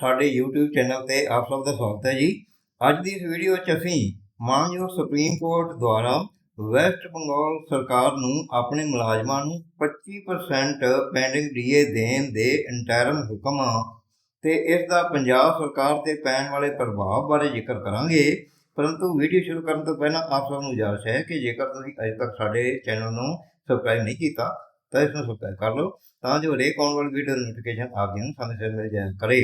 ਸਾਡੇ YouTube channel ਤੇ ਆਪ ਸਭ ਦਾ ਸਵਾਗਤ ਹੈ ਜੀ। ਅੱਜ ਦੀ ਇਸ ਵੀਡੀਓ 'ਚ ਅਸੀਂ ਮਾਨਯੋਗ ਸੁਪਰੀਮ ਕੋਰਟ ਦੁਆਰਾ ਵੈਸਟ ਬੰਗਾਲ ਸਰਕਾਰ ਨੂੰ ਆਪਣੇ ਮੁਲਾਜ਼ਮਾਂ ਨੂੰ 25% ਪੈਂਡਿੰਗ ਡੀਏ ਦੇਣ ਦੇ ਇੰਟਰਮ ਹੁਕਮ ਤੇ ਇਸ ਦਾ ਪੰਜਾਬ ਸਰਕਾਰ ਤੇ ਪੈਣ ਵਾਲੇ ਪ੍ਰਭਾਵ ਬਾਰੇ ਜ਼ਿਕਰ ਕਰਾਂਗੇ। ਪਰੰਤੂ ਵੀਡੀਓ ਸ਼ੁਰੂ ਕਰਨ ਤੋਂ ਪਹਿਲਾਂ ਆਪ ਸਭ ਨੂੰ ਗੁਜ਼ਾਰਿਸ਼ ਹੈ ਕਿ ਜੇਕਰ ਤੁਸੀਂ ਅਜੇ ਤੱਕ ਸਾਡੇ ਚੈਨਲ ਨੂੰ ਸਬਸਕ੍ਰਾਈਬ ਨਹੀਂ ਕੀਤਾ, ਤਾਂ ਇਸ ਨੂੰ ਸਬਸਕ੍ਰਾਈਬ ਕਰ ਲਓ, ਤਾਂ ਜੋ ਹਰੇਕ ਆਉਣ ਵਾਲੀ ਵੀਡੀਓ ਦੀ ਨੋਟੀਫਿਕੇਸ਼ਨ ਆਪ ਜੀ ਨੂੰ ਸਮੇਂ ਸਿਰ ਮਿਲ ਜਾਇਆ ਕਰੇ।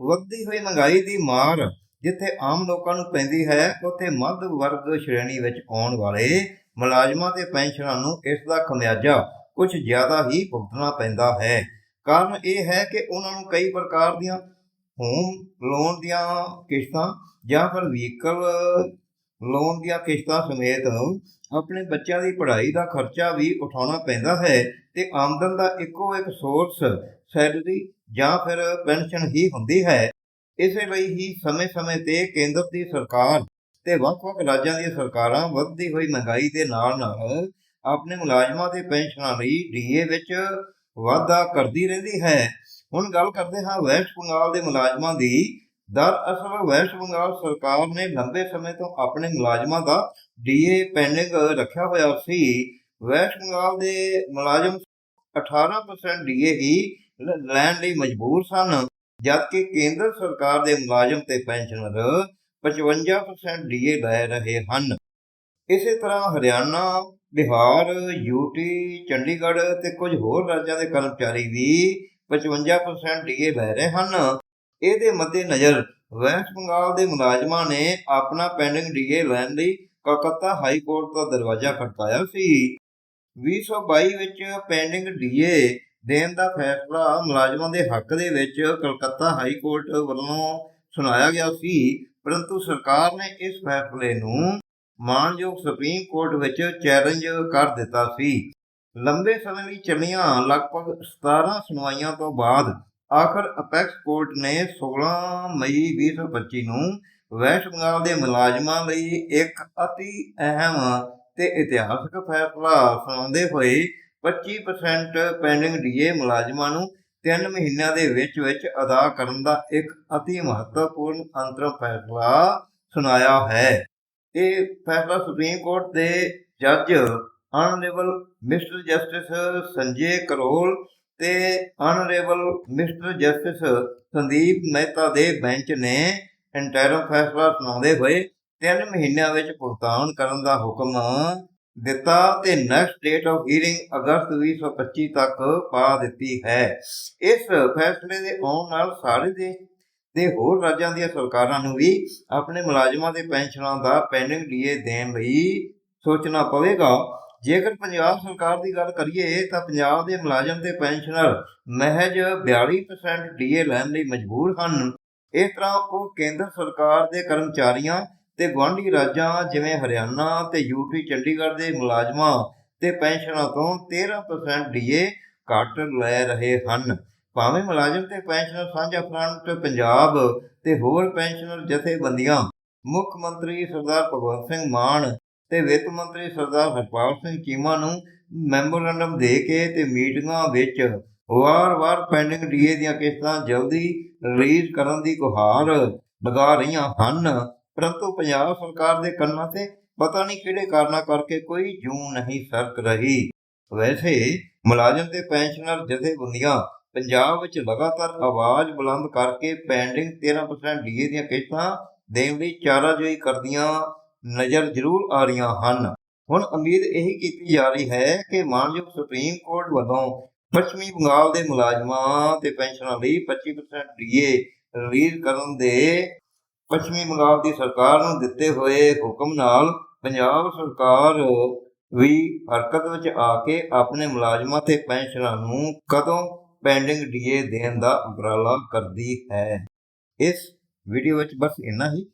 ਵੱਧਦੀ ਹੋਈ ਮਹਿੰਗਾਈ ਦੀ ਮਾਰ ਜਿੱਥੇ ਆਮ ਲੋਕਾਂ ਨੂੰ ਪੈਂਦੀ ਹੈ, ਉੱਥੇ ਮੱਧ ਵਰਗ ਸ਼੍ਰੇਣੀ ਵਿੱਚ ਆਉਣ ਵਾਲੇ ਮੁਲਾਜ਼ਮਾਂ ਤੇ ਪੈਨਸ਼ਨਰਾਂ ਨੂੰ ਇਸ ਦਾ ਖਮਿਆਜਾ ਕੁਝ ਜ਼ਿਆਦਾ ਹੀ ਭੁਗਤਣਾ ਪੈਂਦਾ ਹੈ। ਕਾਰਨ ਇਹ ਹੈ ਕਿ ਉਹਨਾਂ ਨੂੰ ਕਈ ਪ੍ਰਕਾਰ ਦੀਆਂ ਹੋਮ ਲੋਨ ਦੀਆਂ ਕਿਸ਼ਤਾਂ ਜਾਂ ਫਿਰ ਵਹੀਕਲ ਲੋਨ ਦੀਆਂ ਕਿਸ਼ਤਾਂ ਸਮੇਤ ਆਪਣੇ ਬੱਚਿਆਂ ਦੀ ਪੜ੍ਹਾਈ ਦਾ ਖਰਚਾ ਵੀ ਉਠਾਉਣਾ ਪੈਂਦਾ ਹੈ ਤੇ ਆਮਦਨ ਦਾ ਇੱਕੋ ਇੱਕ ਸੋਰਸ ਸੈਲਰੀ ਜਾਂ ਫਿਰ ਪੈਨਸ਼ਨ ਹੀ ਹੁੰਦੀ ਹੈ। ਇਸੇ ਲਈ ਹੀ ਸਮੇਂ-ਸਮੇਂ ਤੇ ਕੇਂਦਰ ਦੀ ਸਰਕਾਰ ਤੇ ਵੱਖ-ਵੱਖ ਰਾਜਾਂ ਦੀਆਂ ਸਰਕਾਰਾਂ ਵੱਧਦੀ ਹੋਈ ਮਹਿੰਗਾਈ ਦੇ ਨਾਲ-ਨਾਲ ਆਪਣੇ ਮੁਲਾਜ਼ਮਾਂ ਦੇ ਪੈਨਸ਼ਨਾਂ ਲਈ ਡੀਏ ਵਿੱਚ ਵਾਧਾ ਕਰਦੀ ਰਹਿੰਦੀ ਹੈ। ਹੁਣ ਗੱਲ ਕਰਦੇ ਹਾਂ ਵੈਸਟ ਬੰਗਾਲ ਦੇ ਮੁਲਾਜ਼ਮਾਂ ਦੀ। ਦਰਅਸਲ ਵੈਸਟ ਬੰਗਾਲ ਸਰਕਾਰ ਨੇ ਲੰਬੇ ਸਮੇਂ ਤੋਂ ਆਪਣੇ ਮੁਲਾਜ਼ਮਾਂ ਦਾ ਡੀਏ ਪੈਂਡਿੰਗ ਰੱਖਿਆ ਹੋਇਆ ਸੀ। ਵੈਸਟ ਬੰਗਾਲ ਦੇ ਮੁਲਾਜ਼ਮ 18% ਡੀਏ ਹੀ ਲੈਣ ਲਈ ਮਜਬੂਰ ਸਨ, ਜਦਕਿ ਕੇਂਦਰ ਸਰਕਾਰ ਦੇ ਮੁਲਾਜ਼ਮ ਤੇ ਪੈਨਸ਼ਨਰ 55% ਡੀਏ ਲੈ ਰਹੇ ਹਨ। ਇਸੇ ਤਰ੍ਹਾਂ ਹਰਿਆਣਾ, ਬਿਹਾਰ ਯੂਟੀ ਚੰਡੀਗੜ੍ਹ ਤੇ ਕੁਝ ਹੋਰ ਰਾਜਾਂ ਦੇ ਕਰਮਚਾਰੀ ਵੀ 55% ਡੀਏ ਲੈ ਰਹੇ ਹਨ। ਇਹਦੇ ਮੱਦੇ ਨਜ਼ਰ ਵੈਸਟ ਬੰਗਾਲ ਦੇ ਮੁਲਾਜ਼ਮਾਂ ਨੇ ਆਪਣਾ ਪੈਂਡਿੰਗ ਡੀਏ ਲੈਣ ਲਈ ਕਲਕੱਤਾ ਹਾਈ ਕੋਰਟ ਦਾ ਦਰਵਾਜ਼ਾ ਖੜਕਾਇਆ ਸੀ। 2022 ਵਿੱਚ ਪੈਂਡਿੰਗ ਡੀਏ ਦੇਣ ਦਾ ਫੈਸਲਾ ਮੁਲਾਜ਼ਮਾਂ ਦੇ ਹੱਕ ਦੇ ਵਿੱਚ ਕਲਕੱਤਾ ਹਾਈ ਕੋਰਟ ਵੱਲੋਂ ਸੁਣਾਇਆ ਗਿਆ ਸੀ, ਪਰੰਤੂ ਸਰਕਾਰ ਨੇ ਇਸ ਫੈਸਲੇ ਨੂੰ ਮਾਨਯੋਗ ਸੁਪਰੀਮ ਕੋਰਟ ਵਿੱਚ ਚੈਲੰਜ ਕਰ ਦਿੱਤਾ ਸੀ। ਲੰਬੇ ਸਮੇਂ ਲਈ ਚੱਲੀਆਂ ਲਗਭਗ 17 ਸੁਣਵਾਈਆਂ ਤੋਂ ਬਾਅਦ ਆਖਰ ਅਪੈਕਸ ਕੋਰਟ ਨੇ 16 ਮਈ 2025 ਨੂੰ ਵੈਸਟ ਬੰਗਾਲ ਦੇ ਮੁਲਾਜ਼ਮਾਂ ਲਈ ਇੱਕ ਅਤੀ ਅਹਿਮ ਤੇ ਇਤਿਹਾਸਕ ਫੈਸਲਾ ਸੁਣਾਉਂਦੇ ਹੋਏ 25% ਪੈਂਡਿੰਗ ਡੀਏ ਮੁਲਾਜ਼ਮਾਂ ਨੂੰ 3 ਮਹੀਨਿਆਂ ਦੇ ਵਿੱਚ ਵਿੱਚ ਅਦਾ ਕਰਨ ਦਾ ਇੱਕ ਅਤੀ ਮਹੱਤਵਪੂਰਨ ਅੰਤਰਮ ਫੈਸਲਾ ਸੁਣਾਇਆ ਹੈ। ਇਹ ਫੈਸਲਾ ਸੁਪਰੀਮ ਕੋਰਟ ਦੇ ਜੱਜ honourable mister justice Sanjay Karol ਤੇ honourable mister justice Sandeep Mehta ਦੇ ਬੈਂਚ ਨੇ ਇੰਟਰਮ ਫੈਸਲਾ ਸੁਣਾਉਂਦੇ ਹੋਏ 3 ਮਹੀਨਿਆਂ ਵਿੱਚ ਭੁਗਤਾਨ ਕਰਨ ਦਾ ਹੁਕਮ ਦਿੱਤਾ ਤੇ ਨੈਕਸਟ ਡੇਟ ਆਫ ਹੀਅਰਿੰਗ ਅਗਸਤ 2025 ਤੱਕ ਪਾ ਦਿੱਤੀ ਹੈ। ਇਸ ਫੈਸਲੇ ਦੇ ਆਉਣ ਨਾਲ ਸਾਰੇ ਦੇਸ਼ ਦੇ ਹੋਰ ਰਾਜਾਂ ਦੀਆਂ ਸਰਕਾਰਾਂ ਨੂੰ ਵੀ ਆਪਣੇ ਮੁਲਾਜ਼ਮਾਂ ਦੇ ਪੈਨਸ਼ਨਾਂ ਦਾ ਪੈਂਡਿੰਗ ਡੀਏ ਦੇਣ ਲਈ ਸੋਚਣਾ ਪਵੇਗਾ। ਜੇਕਰ ਪੰਜਾਬ ਸਰਕਾਰ ਦੀ ਗੱਲ ਕਰੀਏ, ਤਾਂ ਪੰਜਾਬ ਦੇ ਮੁਲਾਜ਼ਮ ਤੇ ਪੈਨਸ਼ਨਰ ਮਹਿਜ 42% ਡੀਏ ਲੈਣ ਲਈ ਮਜਬੂਰ ਹਨ। ਇਸ ਤਰ੍ਹਾਂ ਉਹ ਕੇਂਦਰ ਸਰਕਾਰ ਦੇ ਕਰਮਚਾਰੀਆਂ ਤੇ ਗੁਆਂਢੀ ਰਾਜਾਂ ਜਿਵੇਂ ਹਰਿਆਣਾ ਤੇ ਯੂਪੀ ਚੰਡੀਗੜ੍ਹ ਦੇ ਮੁਲਾਜ਼ਮਾਂ ਤੇ ਪੈਨਸ਼ਨਾਂ ਤੋਂ 13% ਡੀਏ ਘੱਟ ਲੈ ਰਹੇ ਹਨ। ਭਾਵੇਂ ਮੁਲਾਜ਼ਮ ਤੇ ਪੈਨਸ਼ਨਰ ਸਾਂਝਾ ਫਰੰਟ ਪੰਜਾਬ ਤੇ ਹੋਰ ਪੈਨਸ਼ਨਰ ਜਥੇਬੰਦੀਆਂ, ਮੁੱਖ ਮੰਤਰੀ ਸਰਦਾਰ ਭਗਵੰਤ ਸਿੰਘ ਮਾਨ ਤੇ ਵਿੱਤ ਮੰਤਰੀ ਸਰਦਾਰ ਹਰਪਾਲ ਸਿੰਘ ਚੀਮਾ ਨੂੰ ਮੈਮੋਰੰਡਮ ਦੇ ਕੇ ਤੇ ਮੀਟਿੰਗਾਂ ਵਿੱਚ ਵਾਰ-ਵਾਰ ਪੈਂਡਿੰਗ ਡੀਏ ਦੀਆਂ ਕਿਸ਼ਤਾਂ ਜਲਦੀ ਰਿਲੀਜ਼ ਕਰਨ ਦੀ ਗੁਹਾਰ ਲਗਾ ਰਹੀਆਂ ਹਨ। ਪਰੰਤੂ ਪੰਜਾਬ ਸਰਕਾਰ ਦੇ ਕੰਨਾਂ ਤੇ ਪਤਾ ਨਹੀਂ ਕਿਹੜੇ ਕਾਰਨਾਂ ਕਰਕੇ ਕੋਈ ਜੂ ਨਹੀਂ ਸਰਕ ਰਹੀ। ਵੈਸੇ ਮੁਲਾਜ਼ਮ ਤੇ ਪੈਨਸ਼ਨਰ ਜਥੇਬੰਦੀਆਂ ਪੰਜਾਬ ਵਿੱਚ ਲਗਾਤਾਰ ਆਵਾਜ਼ ਬੁਲੰਦ ਕਰਕੇ ਪੈਂਡਿੰਗ 13% ਡੀਏ ਦੀਆਂ ਕਿਸ਼ਤਾਂ ਦੇਣ ਲਈ ਚਾਰਾਜੋਈ ਕਰਦੀਆਂ ਨਜ਼ਰ ਜ਼ਰੂਰ ਆ ਰਹੀਆਂ ਹਨ। ਹੁਣ ਉਮੀਦ ਇਹੀ ਕੀਤੀ ਜਾ ਰਹੀ ਹੈ ਕਿ ਮਾਨਯੋਗ ਸੁਪਰੀਮ ਕੋਰਟ ਵੱਲੋਂ ਪੱਛਮੀ ਬੰਗਾਲ ਦੇ ਮੁਲਾਜ਼ਮਾਂ ਤੇ ਪੈਨਸ਼ਨਾਂ ਲਈ 25% ਡੀਏ ਰਿਲੀਜ਼ ਕਰਨ ਦੇ ਪੱਛਮੀ ਬੰਗਾਲ ਦੀ ਸਰਕਾਰ ਨੂੰ ਦਿੱਤੇ ਹੋਏ ਹੁਕਮ ਨਾਲ ਪੰਜਾਬ ਸਰਕਾਰ ਵੀ ਹਰਕਤ ਵਿੱਚ ਆ ਕੇ ਆਪਣੇ ਮੁਲਾਜ਼ਮਾਂ ਤੇ ਪੈਨਸ਼ਨਰਾਂ ਨੂੰ ਕਦੋਂ ਪੈਂਡਿੰਗ ਡੀਏ ਦੇਣ ਦਾ ਉਪਰਾਲਾ ਕਰਦੀ ਹੈ। ਇਸ ਵੀਡੀਓ ਵਿੱਚ ਬਸ ਇੰਨਾ ਹੀ।